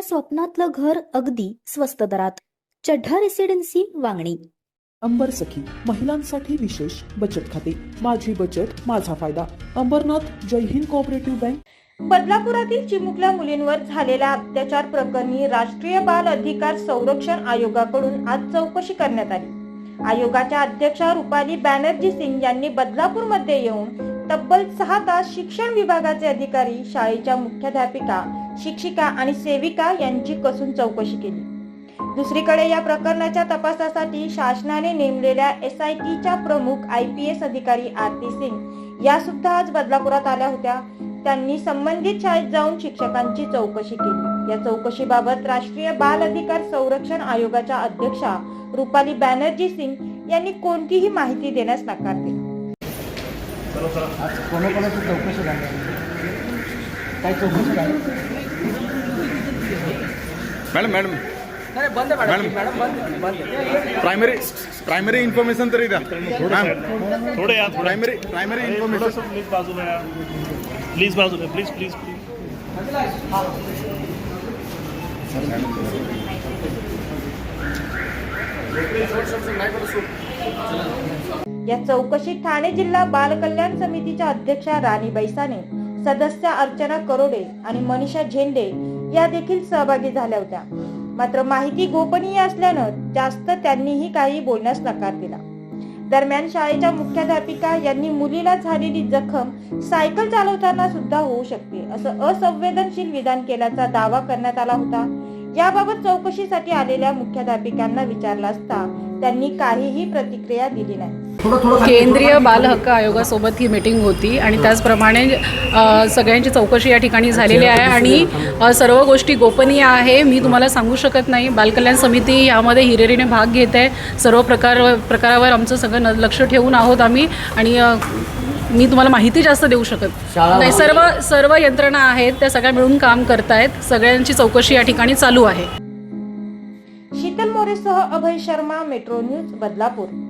तुमच्या स्वप्नातलं घर अगदी स्वस्त दरात. चढ्ढा रेसिडेन्सी वांगणी. अंबर सखी महिलांसाठी विशेष बचत खाते. माझी बचत माझा फायदा. Ambernath Jai Hind cooperative bank. बदलापुरातील चिमुकल्या मुलींवर झालेल्या अत्याचार प्रकरणी राष्ट्रीय बाल अधिकार संरक्षण आयोगाकडून आज चौकशी करण्यात आली. आयोगाच्या अध्यक्षा रुपाली बॅनर्जी सिंग यांनी बदलापूरमध्ये येऊन तब्बल सहा तास शिक्षण विभागाचे अधिकारी शाळेच्या मुख्याध्यापिका शिक्षिका आणि सेविका यांची कसून चौकशी केली. दुसरीकडे या प्रकरणाच्या तपासासाठी शासनाने नेमलेल्या एस आय टीच्या प्रमुख आय पी एस अधिकारी आरती सिंग या सुद्धा आज बदलापुरात आल्या होत्या. त्यांनी संबंधित शाळेत जाऊन शिक्षकांची चौकशी केली. या चौकशीबाबत राष्ट्रीय बाल अधिकार संरक्षण आयोगाच्या अध्यक्षा रुपाली बॅनर्जी सिंग यांनी कोणतीही माहिती देण्यास नकार दिला. चौकशी झाली? काय चौकशी झाली? Madam madam madam madam. Madam बंद बंद प्रायमरी प्रायमरी इन्फॉर्मेशन तरी द्या. मॅम थोडे या थोडे. प्रायमरी प्रायमरी इन्फॉर्मेशन प्लीज बाजूला या. प्लीज बाजूला प्लीज प्लीज प्लीज या चौकशीत ठाणे जिल्हा बाल कल्याण समितीच्या अध्यक्षा राणी बैसाने सदस्य अर्चना करोडे आणि मनीषा झेंडे या देखील सहभागी झाल्या होत्या. मात्र माहिती गोपनीय असल्यानं जास्त त्यांनीही काही बोलण्यास नकार दिला. दरम्यान शाळेच्या मुख्याध्यापिका यांनी मुलीला झालेली जखम सायकल चालवताना सुद्धा होऊ शकते असं असंवेदनशील विधान केल्याचा दावा करण्यात आला होता. याबाबत चौकशीसाठी आलेल्या मुख्याध्यापिकांना विचारला असता त्यांनी काहीही प्रतिक्रिया दिली नाही. केंद्रीय बाल हक्क आयोगासोबत ही मीटिंग होती आणि त्याचप्रमाणे सगळ्यांची चौकशी या ठिकाणी झालेली आहे आणि सर्व गोष्टी गोपनीय आहे. मी तुम्हाला सांगू शकत नाही. बालकल्याण समिती यामध्ये हिरिरीने भाग घेत आहे. सर्व प्रकार प्रकारावर आमचं सगळं न- लक्ष ठेवून आहोत आम्ही आणि मी तुम्हाला माहिती जास्त देऊ शकत नाही. सर्व सर्व यंत्रणा आहेत. त्या सगळ्या मिळून काम करतायत. सगळ्यांची चौकशी या ठिकाणी चालू आहे. शीतल मोरेसह अभय शर्मा मेट्रो न्यूज बदलापूर.